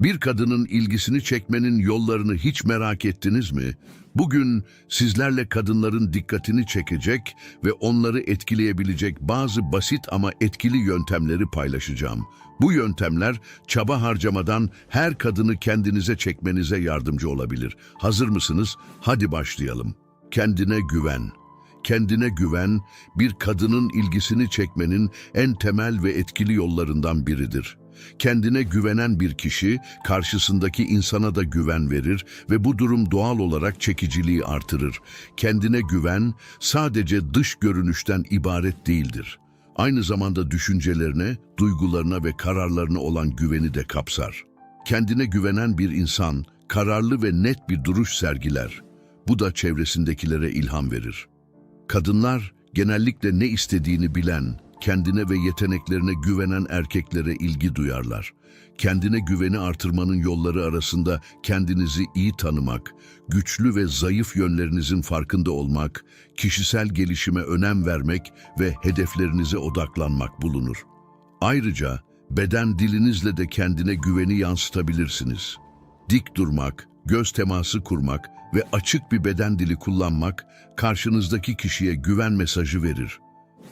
Bir kadının ilgisini çekmenin yollarını hiç merak ettiniz mi? Bugün sizlerle kadınların dikkatini çekecek ve onları etkileyebilecek bazı basit ama etkili yöntemleri paylaşacağım. Bu yöntemler çaba harcamadan her kadını kendinize çekmenize yardımcı olabilir. Hazır mısınız? Hadi başlayalım. Kendine güven. Kendine güven, bir kadının ilgisini çekmenin en temel ve etkili yollarından biridir. Kendine güvenen bir kişi, karşısındaki insana da güven verir ve bu durum doğal olarak çekiciliği artırır. Kendine güven, sadece dış görünüşten ibaret değildir. Aynı zamanda düşüncelerine, duygularına ve kararlarına olan güveni de kapsar. Kendine güvenen bir insan, kararlı ve net bir duruş sergiler. Bu da çevresindekilere ilham verir. Kadınlar genellikle ne istediğini bilen, kendine ve yeteneklerine güvenen erkeklere ilgi duyarlar. Kendine güveni artırmanın yolları arasında kendinizi iyi tanımak, güçlü ve zayıf yönlerinizin farkında olmak, kişisel gelişime önem vermek ve hedeflerinize odaklanmak bulunur. Ayrıca beden dilinizle de kendine güveni yansıtabilirsiniz. Dik durmak, göz teması kurmak ve açık bir beden dili kullanmak karşınızdaki kişiye güven mesajı verir.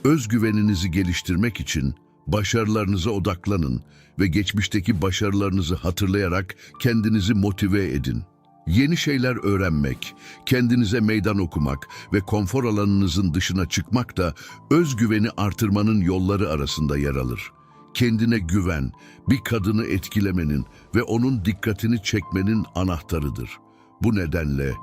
Özgüveninizi geliştirmek için başarılarınıza odaklanın ve geçmişteki başarılarınızı hatırlayarak kendinizi motive edin. Yeni şeyler öğrenmek, kendinize meydan okumak ve konfor alanınızın dışına çıkmak da özgüveni artırmanın yolları arasında yer alır. Kendine güven, bir kadını etkilemenin ve onun dikkatini çekmenin anahtarıdır. Bu nedenle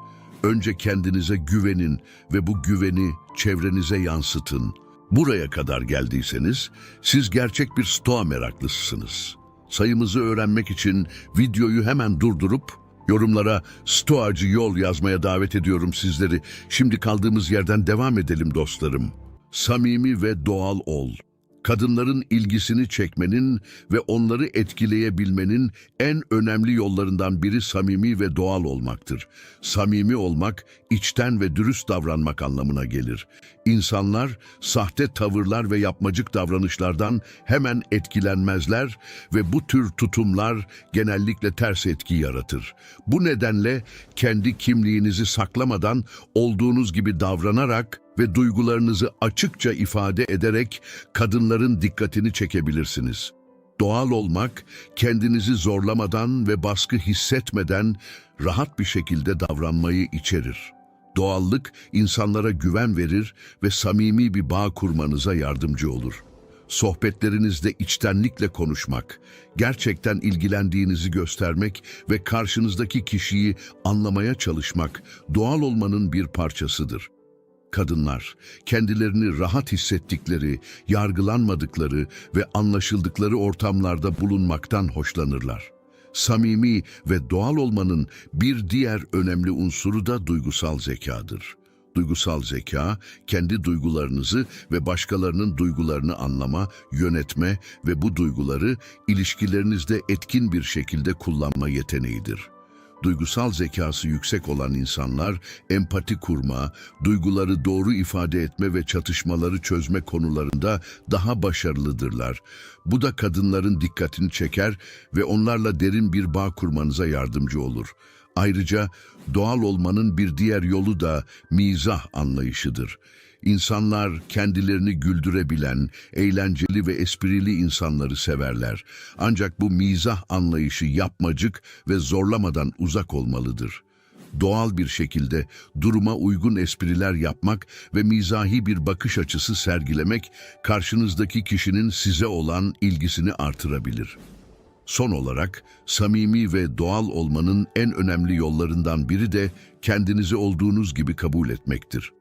önce kendinize güvenin ve bu güveni çevrenize yansıtın. Buraya kadar geldiyseniz siz gerçek bir stoğa meraklısısınız. Sayımızı öğrenmek için videoyu hemen durdurup yorumlara stoacı yol yazmaya davet ediyorum sizleri. Şimdi kaldığımız yerden devam edelim dostlarım. Samimi ve doğal ol. Kadınların ilgisini çekmenin ve onları etkileyebilmenin en önemli yollarından biri samimi ve doğal olmaktır. Samimi olmak, içten ve dürüst davranmak anlamına gelir. İnsanlar sahte tavırlar ve yapmacık davranışlardan hemen etkilenmezler ve bu tür tutumlar genellikle ters etki yaratır. Bu nedenle kendi kimliğinizi saklamadan olduğunuz gibi davranarak ve duygularınızı açıkça ifade ederek kadınların dikkatini çekebilirsiniz. Doğal olmak, kendinizi zorlamadan ve baskı hissetmeden rahat bir şekilde davranmayı içerir. Doğallık insanlara güven verir ve samimi bir bağ kurmanıza yardımcı olur. Sohbetlerinizde içtenlikle konuşmak, gerçekten ilgilendiğinizi göstermek ve karşınızdaki kişiyi anlamaya çalışmak doğal olmanın bir parçasıdır. Kadınlar, kendilerini rahat hissettikleri, yargılanmadıkları ve anlaşıldıkları ortamlarda bulunmaktan hoşlanırlar. Samimi ve doğal olmanın bir diğer önemli unsuru da duygusal zekadır. Duygusal zeka, kendi duygularınızı ve başkalarının duygularını anlama, yönetme ve bu duyguları ilişkilerinizde etkin bir şekilde kullanma yeteneğidir. Duygusal zekası yüksek olan insanlar empati kurma, duyguları doğru ifade etme ve çatışmaları çözme konularında daha başarılıdırlar. Bu da kadınların dikkatini çeker ve onlarla derin bir bağ kurmanıza yardımcı olur. Ayrıca doğal olmanın bir diğer yolu da mizah anlayışıdır. İnsanlar kendilerini güldürebilen, eğlenceli ve esprili insanları severler. Ancak bu mizah anlayışı yapmacık ve zorlamadan uzak olmalıdır. Doğal bir şekilde duruma uygun espriler yapmak ve mizahi bir bakış açısı sergilemek karşınızdaki kişinin size olan ilgisini artırabilir. Son olarak samimi ve doğal olmanın en önemli yollarından biri de kendinizi olduğunuz gibi kabul etmektir.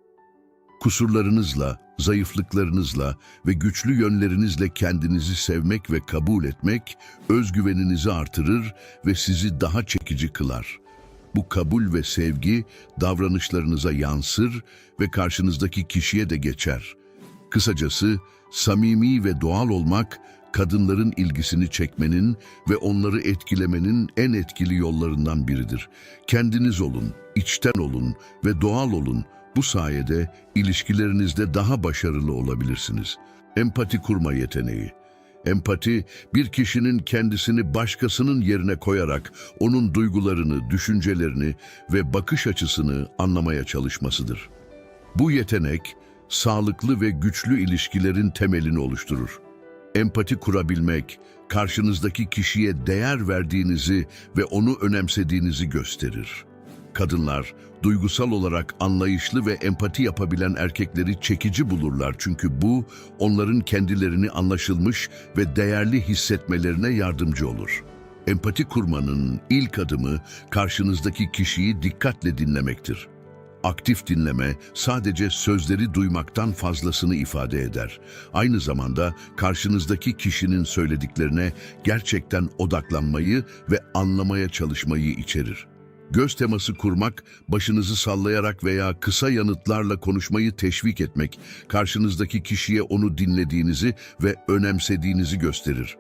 Kusurlarınızla, zayıflıklarınızla ve güçlü yönlerinizle kendinizi sevmek ve kabul etmek özgüveninizi artırır ve sizi daha çekici kılar. Bu kabul ve sevgi davranışlarınıza yansır ve karşınızdaki kişiye de geçer. Kısacası samimi ve doğal olmak kadınların ilgisini çekmenin ve onları etkilemenin en etkili yollarından biridir. Kendiniz olun, içten olun ve doğal olun. Bu sayede ilişkilerinizde daha başarılı olabilirsiniz. Empati kurma yeteneği. Empati, bir kişinin kendisini başkasının yerine koyarak onun duygularını, düşüncelerini ve bakış açısını anlamaya çalışmasıdır. Bu yetenek, sağlıklı ve güçlü ilişkilerin temelini oluşturur. Empati kurabilmek, karşınızdaki kişiye değer verdiğinizi ve onu önemsediğinizi gösterir. Kadınlar, duygusal olarak anlayışlı ve empati yapabilen erkekleri çekici bulurlar çünkü bu, onların kendilerini anlaşılmış ve değerli hissetmelerine yardımcı olur. Empati kurmanın ilk adımı karşınızdaki kişiyi dikkatle dinlemektir. Aktif dinleme sadece sözleri duymaktan fazlasını ifade eder. Aynı zamanda karşınızdaki kişinin söylediklerine gerçekten odaklanmayı ve anlamaya çalışmayı içerir. Göz teması kurmak, başınızı sallayarak veya kısa yanıtlarla konuşmayı teşvik etmek, karşınızdaki kişiye onu dinlediğinizi ve önemsediğinizi gösterir.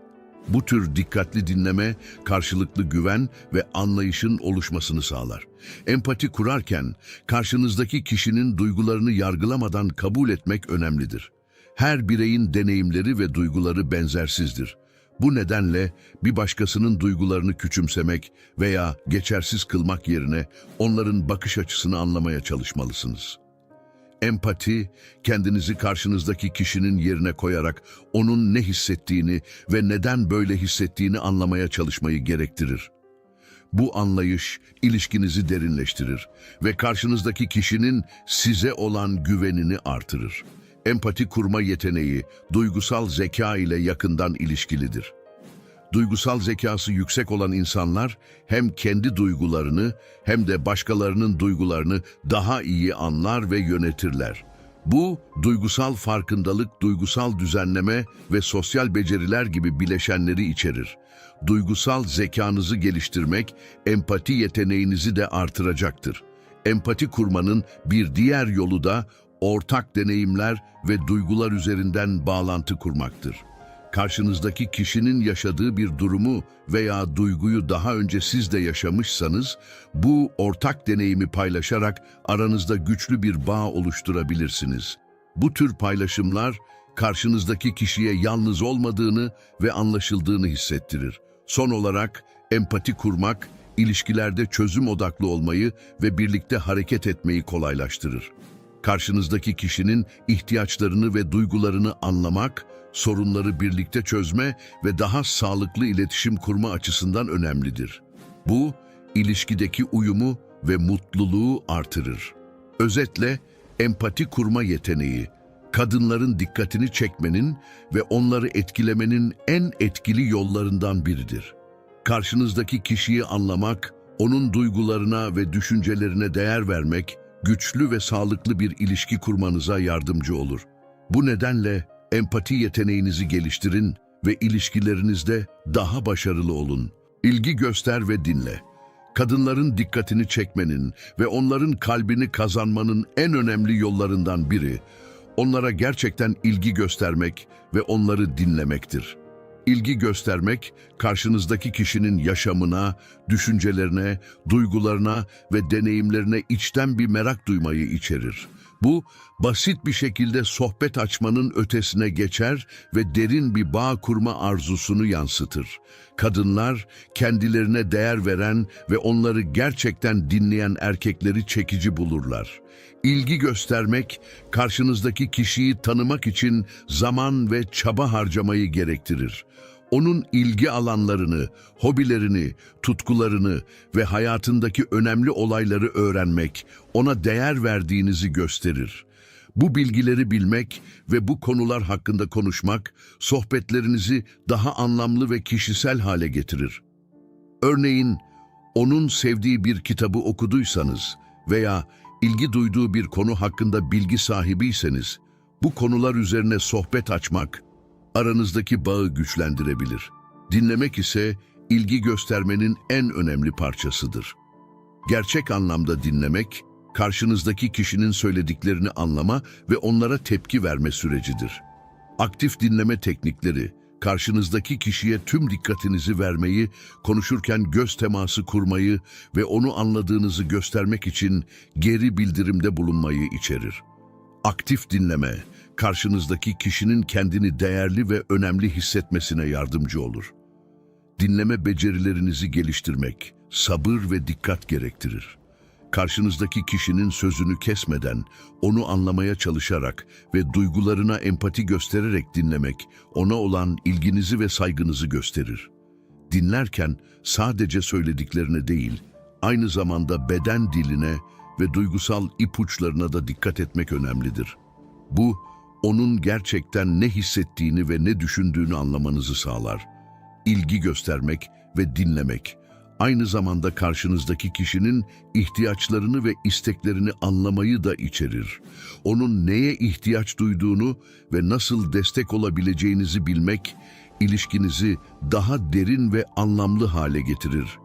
Bu tür dikkatli dinleme, karşılıklı güven ve anlayışın oluşmasını sağlar. Empati kurarken, karşınızdaki kişinin duygularını yargılamadan kabul etmek önemlidir. Her bireyin deneyimleri ve duyguları benzersizdir. Bu nedenle bir başkasının duygularını küçümsemek veya geçersiz kılmak yerine onların bakış açısını anlamaya çalışmalısınız. Empati, kendinizi karşınızdaki kişinin yerine koyarak onun ne hissettiğini ve neden böyle hissettiğini anlamaya çalışmayı gerektirir. Bu anlayış ilişkinizi derinleştirir ve karşınızdaki kişinin size olan güvenini artırır. Empati kurma yeteneği duygusal zeka ile yakından ilişkilidir. Duygusal zekası yüksek olan insanlar hem kendi duygularını hem de başkalarının duygularını daha iyi anlar ve yönetirler. Bu duygusal farkındalık, duygusal düzenleme ve sosyal beceriler gibi bileşenleri içerir. Duygusal zekanızı geliştirmek empati yeteneğinizi de artıracaktır. Empati kurmanın bir diğer yolu da ortak deneyimler ve duygular üzerinden bağlantı kurmaktır. Karşınızdaki kişinin yaşadığı bir durumu veya duyguyu daha önce siz de yaşamışsanız, bu ortak deneyimi paylaşarak aranızda güçlü bir bağ oluşturabilirsiniz. Bu tür paylaşımlar, karşınızdaki kişiye yalnız olmadığını ve anlaşıldığını hissettirir. Son olarak, empati kurmak, ilişkilerde çözüm odaklı olmayı ve birlikte hareket etmeyi kolaylaştırır. Karşınızdaki kişinin ihtiyaçlarını ve duygularını anlamak, sorunları birlikte çözme ve daha sağlıklı iletişim kurma açısından önemlidir. Bu, ilişkideki uyumu ve mutluluğu artırır. Özetle, empati kurma yeteneği, kadınların dikkatini çekmenin ve onları etkilemenin en etkili yollarından biridir. Karşınızdaki kişiyi anlamak, onun duygularına ve düşüncelerine değer vermek, güçlü ve sağlıklı bir ilişki kurmanıza yardımcı olur. Bu nedenle empati yeteneğinizi geliştirin ve ilişkilerinizde daha başarılı olun. İlgi göster ve dinle. Kadınların dikkatini çekmenin ve onların kalbini kazanmanın en önemli yollarından biri, onlara gerçekten ilgi göstermek ve onları dinlemektir. İlgi göstermek, karşınızdaki kişinin yaşamına, düşüncelerine, duygularına ve deneyimlerine içten bir merak duymayı içerir. Bu, basit bir şekilde sohbet açmanın ötesine geçer ve derin bir bağ kurma arzusunu yansıtır. Kadınlar, kendilerine değer veren ve onları gerçekten dinleyen erkekleri çekici bulurlar. İlgi göstermek, karşınızdaki kişiyi tanımak için zaman ve çaba harcamayı gerektirir. Onun ilgi alanlarını, hobilerini, tutkularını ve hayatındaki önemli olayları öğrenmek, ona değer verdiğinizi gösterir. Bu bilgileri bilmek ve bu konular hakkında konuşmak, sohbetlerinizi daha anlamlı ve kişisel hale getirir. Örneğin, onun sevdiği bir kitabı okuduysanız veya ilgi duyduğu bir konu hakkında bilgi sahibiyseniz, bu konular üzerine sohbet açmak, aranızdaki bağı güçlendirebilir. Dinlemek ise ilgi göstermenin en önemli parçasıdır. Gerçek anlamda dinlemek, karşınızdaki kişinin söylediklerini anlama ve onlara tepki verme sürecidir. Aktif dinleme teknikleri, karşınızdaki kişiye tüm dikkatinizi vermeyi, konuşurken göz teması kurmayı ve onu anladığınızı göstermek için geri bildirimde bulunmayı içerir. Aktif dinleme, karşınızdaki kişinin kendini değerli ve önemli hissetmesine yardımcı olur. Dinleme becerilerinizi geliştirmek, sabır ve dikkat gerektirir. Karşınızdaki kişinin sözünü kesmeden, onu anlamaya çalışarak ve duygularına empati göstererek dinlemek, ona olan ilginizi ve saygınızı gösterir. Dinlerken sadece söylediklerine değil, aynı zamanda beden diline ve duygusal ipuçlarına da dikkat etmek önemlidir. Bu, onun gerçekten ne hissettiğini ve ne düşündüğünü anlamanızı sağlar. İlgi göstermek ve dinlemek, aynı zamanda karşınızdaki kişinin ihtiyaçlarını ve isteklerini anlamayı da içerir. Onun neye ihtiyaç duyduğunu ve nasıl destek olabileceğinizi bilmek, ilişkinizi daha derin ve anlamlı hale getirir.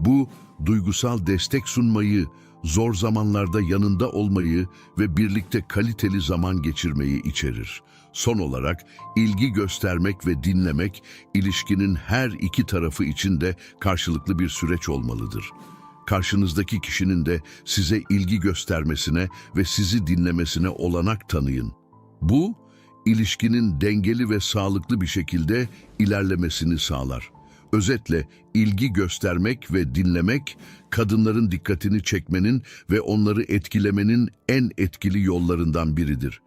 Bu, duygusal destek sunmayı, zor zamanlarda yanında olmayı ve birlikte kaliteli zaman geçirmeyi içerir. Son olarak ilgi göstermek ve dinlemek ilişkinin her iki tarafı için de karşılıklı bir süreç olmalıdır. Karşınızdaki kişinin de size ilgi göstermesine ve sizi dinlemesine olanak tanıyın. Bu, ilişkinin dengeli ve sağlıklı bir şekilde ilerlemesini sağlar. Özetle ilgi göstermek ve dinlemek kadınların dikkatini çekmenin ve onları etkilemenin en etkili yollarından biridir.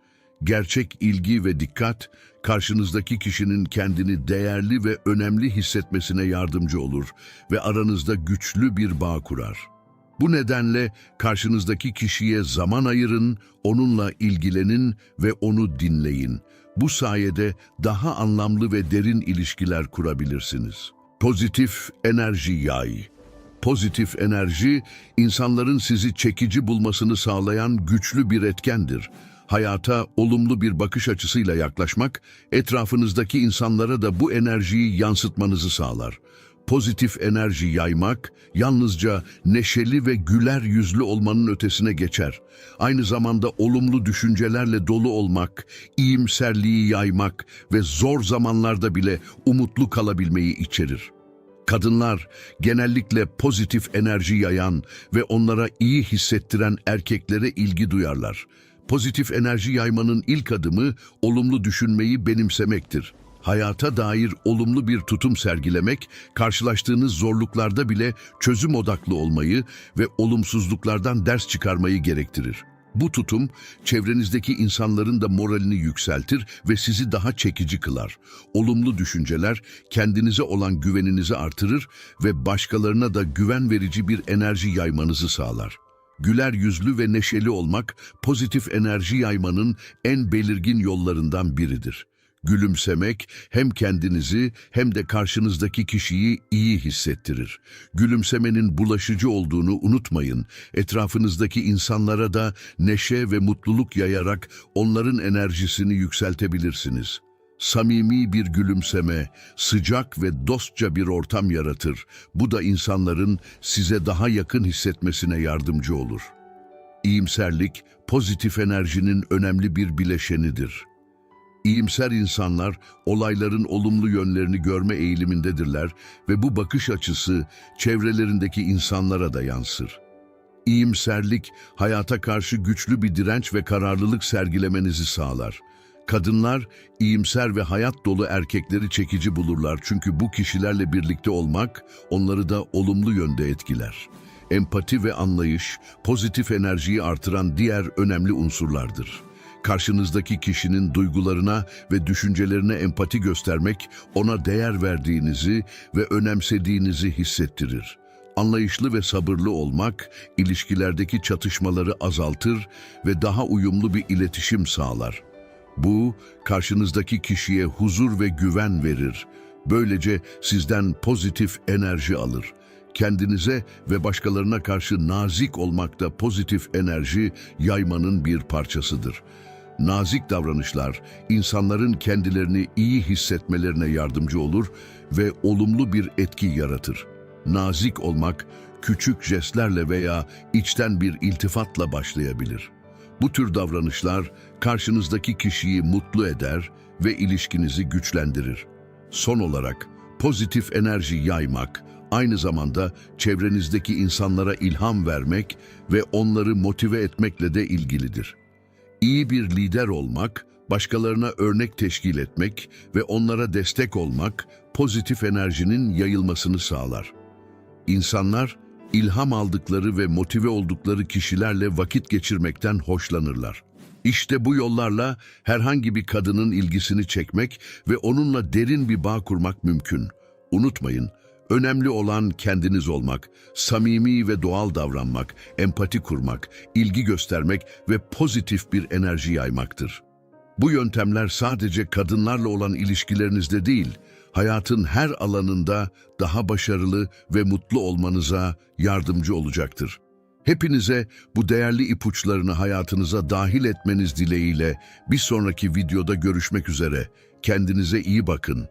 Gerçek ilgi ve dikkat karşınızdaki kişinin kendini değerli ve önemli hissetmesine yardımcı olur ve aranızda güçlü bir bağ kurar. Bu nedenle karşınızdaki kişiye zaman ayırın, onunla ilgilenin ve onu dinleyin. Bu sayede daha anlamlı ve derin ilişkiler kurabilirsiniz. Pozitif enerji yay. Pozitif enerji, insanların sizi çekici bulmasını sağlayan güçlü bir etkendir. Hayata olumlu bir bakış açısıyla yaklaşmak, etrafınızdaki insanlara da bu enerjiyi yansıtmanızı sağlar. Pozitif enerji yaymak, yalnızca neşeli ve güler yüzlü olmanın ötesine geçer. Aynı zamanda olumlu düşüncelerle dolu olmak, iyimserliği yaymak ve zor zamanlarda bile umutlu kalabilmeyi içerir. Kadınlar genellikle pozitif enerji yayan ve onlara iyi hissettiren erkeklere ilgi duyarlar. Pozitif enerji yaymanın ilk adımı olumlu düşünmeyi benimsemektir. Hayata dair olumlu bir tutum sergilemek, karşılaştığınız zorluklarda bile çözüm odaklı olmayı ve olumsuzluklardan ders çıkarmayı gerektirir. Bu tutum, çevrenizdeki insanların da moralini yükseltir ve sizi daha çekici kılar. Olumlu düşünceler, kendinize olan güveninizi artırır ve başkalarına da güven verici bir enerji yaymanızı sağlar. Güler yüzlü ve neşeli olmak, pozitif enerji yaymanın en belirgin yollarından biridir. Gülümsemek hem kendinizi hem de karşınızdaki kişiyi iyi hissettirir. Gülümsemenin bulaşıcı olduğunu unutmayın. Etrafınızdaki insanlara da neşe ve mutluluk yayarak onların enerjisini yükseltebilirsiniz. Samimi bir gülümseme, sıcak ve dostça bir ortam yaratır. Bu da insanların size daha yakın hissetmesine yardımcı olur. İyimserlik, pozitif enerjinin önemli bir bileşenidir. İyimser insanlar olayların olumlu yönlerini görme eğilimindedirler ve bu bakış açısı çevrelerindeki insanlara da yansır. İyimserlik, hayata karşı güçlü bir direnç ve kararlılık sergilemenizi sağlar. Kadınlar, iyimser ve hayat dolu erkekleri çekici bulurlar çünkü bu kişilerle birlikte olmak onları da olumlu yönde etkiler. Empati ve anlayış, pozitif enerjiyi artıran diğer önemli unsurlardır. Karşınızdaki kişinin duygularına ve düşüncelerine empati göstermek, ona değer verdiğinizi ve önemsediğinizi hissettirir. Anlayışlı ve sabırlı olmak, ilişkilerdeki çatışmaları azaltır ve daha uyumlu bir iletişim sağlar. Bu, karşınızdaki kişiye huzur ve güven verir. Böylece sizden pozitif enerji alır. Kendinize ve başkalarına karşı nazik olmak da pozitif enerji yaymanın bir parçasıdır. Nazik davranışlar, insanların kendilerini iyi hissetmelerine yardımcı olur ve olumlu bir etki yaratır. Nazik olmak, küçük jestlerle veya içten bir iltifatla başlayabilir. Bu tür davranışlar karşınızdaki kişiyi mutlu eder ve ilişkinizi güçlendirir. Son olarak pozitif enerji yaymak, aynı zamanda çevrenizdeki insanlara ilham vermek ve onları motive etmekle de ilgilidir. İyi bir lider olmak, başkalarına örnek teşkil etmek ve onlara destek olmak pozitif enerjinin yayılmasını sağlar. İnsanlar ilham aldıkları ve motive oldukları kişilerle vakit geçirmekten hoşlanırlar. İşte bu yollarla herhangi bir kadının ilgisini çekmek ve onunla derin bir bağ kurmak mümkün. Unutmayın, önemli olan kendiniz olmak, samimi ve doğal davranmak, empati kurmak, ilgi göstermek ve pozitif bir enerji yaymaktır. Bu yöntemler sadece kadınlarla olan ilişkilerinizde değil, hayatın her alanında daha başarılı ve mutlu olmanıza yardımcı olacaktır. Hepinize bu değerli ipuçlarını hayatınıza dahil etmeniz dileğiyle bir sonraki videoda görüşmek üzere. Kendinize iyi bakın.